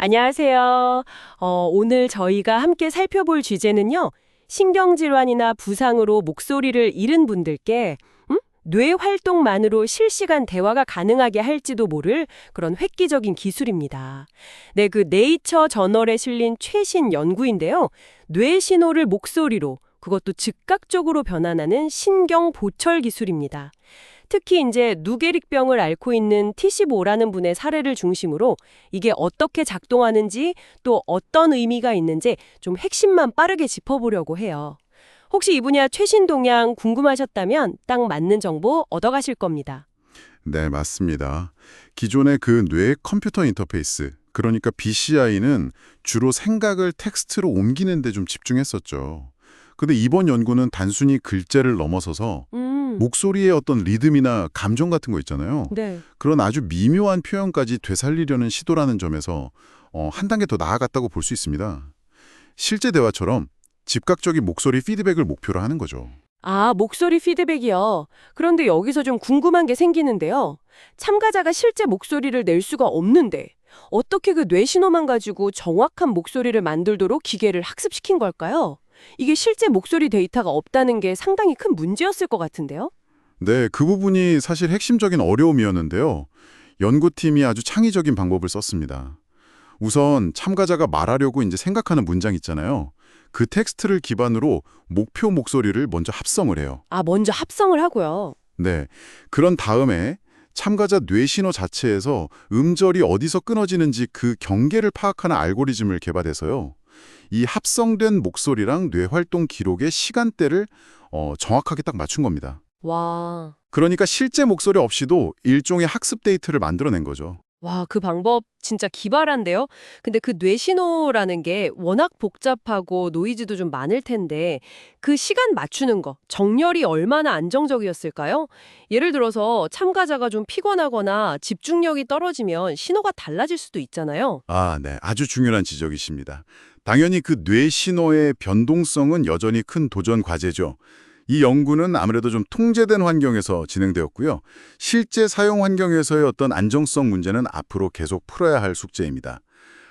안녕하세요. 어, 오늘 저희가 함께 살펴볼 주제는요. 신경질환이나 부상으로 목소리를 잃은 분들께 음? 뇌 활동만으로 실시간 대화가 가능하게 할지도 모를 그런 획기적인 기술입니다. 네, 그 네이처 저널에 실린 최신 연구인데요. 뇌 신호를 목소리로 그것도 즉각적으로 변환하는 신경 보철 기술입니다. 특히 이제 누게릭병을 앓고 있는 T15라는 분의 사례를 중심으로 이게 어떻게 작동하는지 또 어떤 의미가 있는지 좀 핵심만 빠르게 짚어보려고 해요. 혹시 이 분야 최신 동향 궁금하셨다면 딱 맞는 정보 얻어가실 겁니다. 네, 맞습니다. 기존의 그 뇌 컴퓨터 인터페이스, 그러니까 BCI는 주로 생각을 텍스트로 옮기는 데 좀 집중했었죠. 근데 이번 연구는 단순히 글자를 넘어서서 음, 목소리의 어떤 리듬이나 감정 같은 거 있잖아요. 네. 그런 아주 미묘한 표현까지 되살리려는 시도라는 점에서 어, 한 단계 더 나아갔다고 볼 수 있습니다. 실제 대화처럼 즉각적인 목소리 피드백을 목표로 하는 거죠. 아, 목소리 피드백이요. 그런데 여기서 좀 궁금한 게 생기는데요. 참가자가 실제 목소리를 낼 수가 없는데 어떻게 그 뇌신호만 가지고 정확한 목소리를 만들도록 기계를 학습시킨 걸까요? 이게 실제 목소리 데이터가 없다는 게 상당히 큰 문제였을 것 같은데요. 네, 그 부분이 사실 핵심적인 어려움이었는데요. 연구팀이 아주 창의적인 방법을 썼습니다. 우선 참가자가 말하려고 이제 생각하는 문장 있잖아요. 그 텍스트를 기반으로 목표 목소리를 먼저 합성을 해요. 아, 먼저 합성을 하고요. 네. 그런 다음에 참가자 뇌신호 자체에서 음절이 어디서 끊어지는지 그 경계를 파악하는 알고리즘을 개발해서요. 이 합성된 목소리랑 뇌활동 기록의 시간대를 어, 정확하게 딱 맞춘 겁니다. 와. 그러니까 실제 목소리 없이도 일종의 학습 데이터를 만들어낸 거죠. 와, 그 방법 진짜 기발한데요? 근데 그 뇌신호라는 게 워낙 복잡하고 노이즈도 좀 많을 텐데 그 시간 맞추는 거, 정렬이 얼마나 안정적이었을까요? 예를 들어서 참가자가 좀 피곤하거나 집중력이 떨어지면 신호가 달라질 수도 있잖아요. 아, 네. 아주 중요한 지적이십니다. 당연히 그 뇌 신호의 변동성은 여전히 큰 도전 과제죠. 이 연구는 아무래도 좀 통제된 환경에서 진행되었고요. 실제 사용 환경에서의 어떤 안정성 문제는 앞으로 계속 풀어야 할 숙제입니다.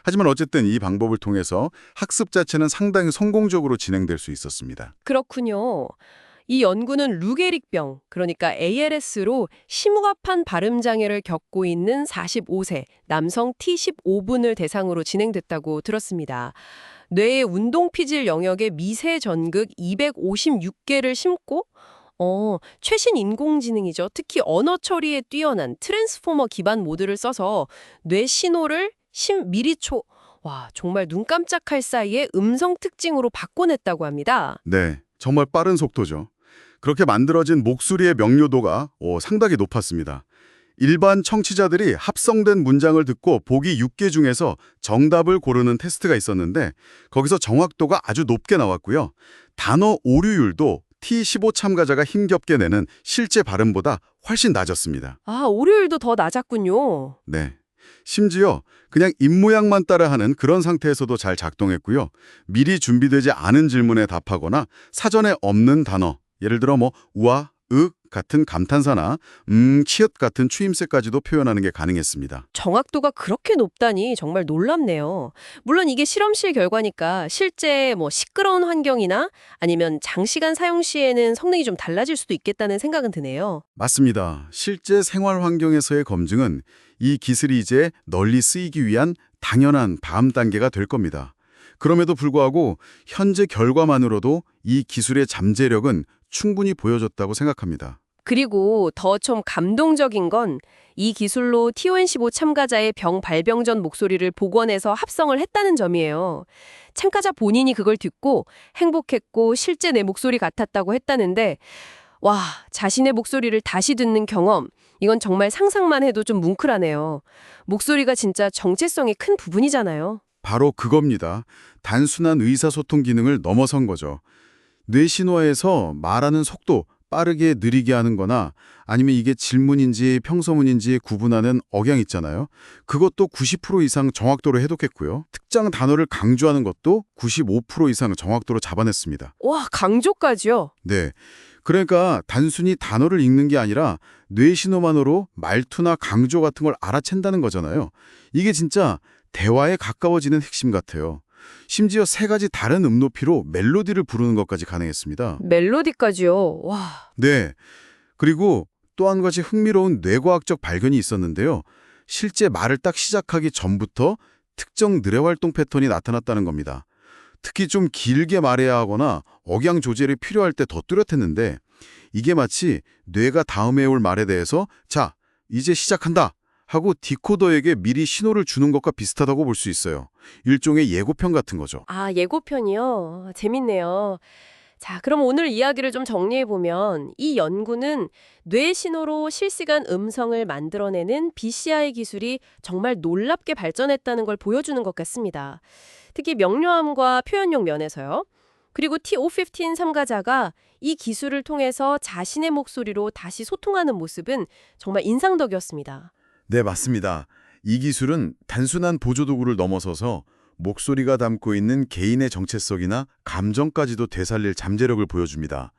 하지만 어쨌든 이 방법을 통해서 학습 자체는 상당히 성공적으로 진행될 수 있었습니다. 그렇군요. 이 연구는 루게릭병, 그러니까 ALS로 심후합한 발음 장애를 겪고 있는 45세 남성 T15분을 대상으로 진행됐다고 들었습니다. 뇌의 운동 피질 영역에 미세 전극 256개를 심고 어, 최신 인공지능이죠. 특히 언어 처리에 뛰어난 트랜스포머 기반 모드를 써서 뇌 신호를 10미리초 와, 정말 눈 깜짝할 사이에 음성 특징으로 바꿔냈다고 합니다. 네, 정말 빠른 속도죠. 그렇게 만들어진 목소리의 명료도가 오, 상당히 높았습니다. 일반 청취자들이 합성된 문장을 듣고 보기 6개 중에서 정답을 고르는 테스트가 있었는데 거기서 정확도가 아주 높게 나왔고요. 단어 오류율도 T15 참가자가 힘겹게 내는 실제 발음보다 훨씬 낮았습니다. 아, 오류율도 더 낮았군요. 네. 심지어 그냥 입모양만 따라하는 그런 상태에서도 잘 작동했고요. 미리 준비되지 않은 질문에 답하거나 사전에 없는 단어, 예를 들어 뭐 우와, 윽 같은 감탄사나 음, 치읓 같은 추임새까지도 표현하는 게 가능했습니다. 정확도가 그렇게 높다니 정말 놀랍네요. 물론 이게 실험실 결과니까 실제 뭐 시끄러운 환경이나 아니면 장시간 사용 시에는 성능이 좀 달라질 수도 있겠다는 생각은 드네요. 맞습니다. 실제 생활 환경에서의 검증은 이 기술이 이제 널리 쓰이기 위한 당연한 다음 단계가 될 겁니다. 그럼에도 불구하고 현재 결과만으로도 이 기술의 잠재력은 충분히 보여줬다고 생각합니다. 그리고 더 좀 감동적인 건 이 기술로 T15 참가자의 병 발병 전 목소리를 복원해서 합성을 했다는 점이에요. 참가자 본인이 그걸 듣고 행복했고 실제 내 목소리 같았다고 했다는데 와, 자신의 목소리를 다시 듣는 경험 이건 정말 상상만 해도 좀 뭉클하네요. 목소리가 진짜 정체성의 큰 부분이잖아요. 바로 그겁니다. 단순한 의사소통 기능을 넘어선 거죠. 뇌신호에서 말하는 속도, 빠르게 느리게 하는 거나 아니면 이게 질문인지 평서문인지 구분하는 억양 있잖아요. 그것도 90% 이상 정확도로 해독했고요. 특정 단어를 강조하는 것도 95% 이상 정확도로 잡아냈습니다. 와, 강조까지요? 네. 그러니까 단순히 단어를 읽는 게 아니라 뇌신호만으로 말투나 강조 같은 걸 알아챈다는 거잖아요. 이게 진짜 대화에 가까워지는 핵심 같아요. 심지어 세 가지 다른 음높이로 멜로디를 부르는 것까지 가능했습니다. 멜로디까지요. 와. 네. 그리고 또 한 가지 흥미로운 뇌과학적 발견이 있었는데요. 실제 말을 딱 시작하기 전부터 특정 뇌 활동 패턴이 나타났다는 겁니다. 특히 좀 길게 말해야 하거나 억양 조절이 필요할 때 더 뚜렷했는데 이게 마치 뇌가 다음에 올 말에 대해서 자, 이제 시작한다 하고 디코더에게 미리 신호를 주는 것과 비슷하다고 볼 수 있어요. 일종의 예고편 같은 거죠. 아, 예고편이요. 재밌네요. 자, 그럼 오늘 이야기를 좀 정리해 보면 이 연구는 뇌 신호로 실시간 음성을 만들어내는 BCI 기술이 정말 놀랍게 발전했다는 걸 보여주는 것 같습니다. 특히 명료함과 표현력 면에서요. 그리고 T515 참가자가 이 기술을 통해서 자신의 목소리로 다시 소통하는 모습은 정말 인상적이었습니다. 네, 맞습니다. 이 기술은 단순한 보조도구를 넘어서서 목소리가 담고 있는 개인의 정체성이나 감정까지도 되살릴 잠재력을 보여줍니다.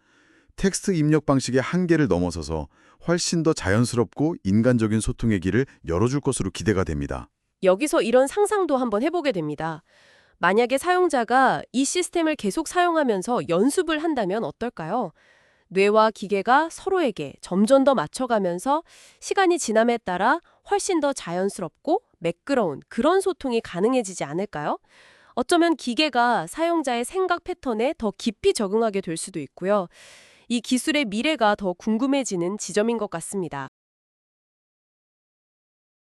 텍스트 입력 방식의 한계를 넘어서서 훨씬 더 자연스럽고 인간적인 소통의 길을 열어줄 것으로 기대가 됩니다. 여기서 이런 상상도 한번 해보게 됩니다. 만약에 사용자가 이 시스템을 계속 사용하면서 연습을 한다면 어떨까요? 뇌와 기계가 서로에게 점점 더 맞춰가면서 시간이 지남에 따라 훨씬 더 자연스럽고 매끄러운 그런 소통이 가능해지지 않을까요? 어쩌면 기계가 사용자의 생각 패턴에 더 깊이 적응하게 될 수도 있고요. 이 기술의 미래가 더 궁금해지는 지점인 것 같습니다.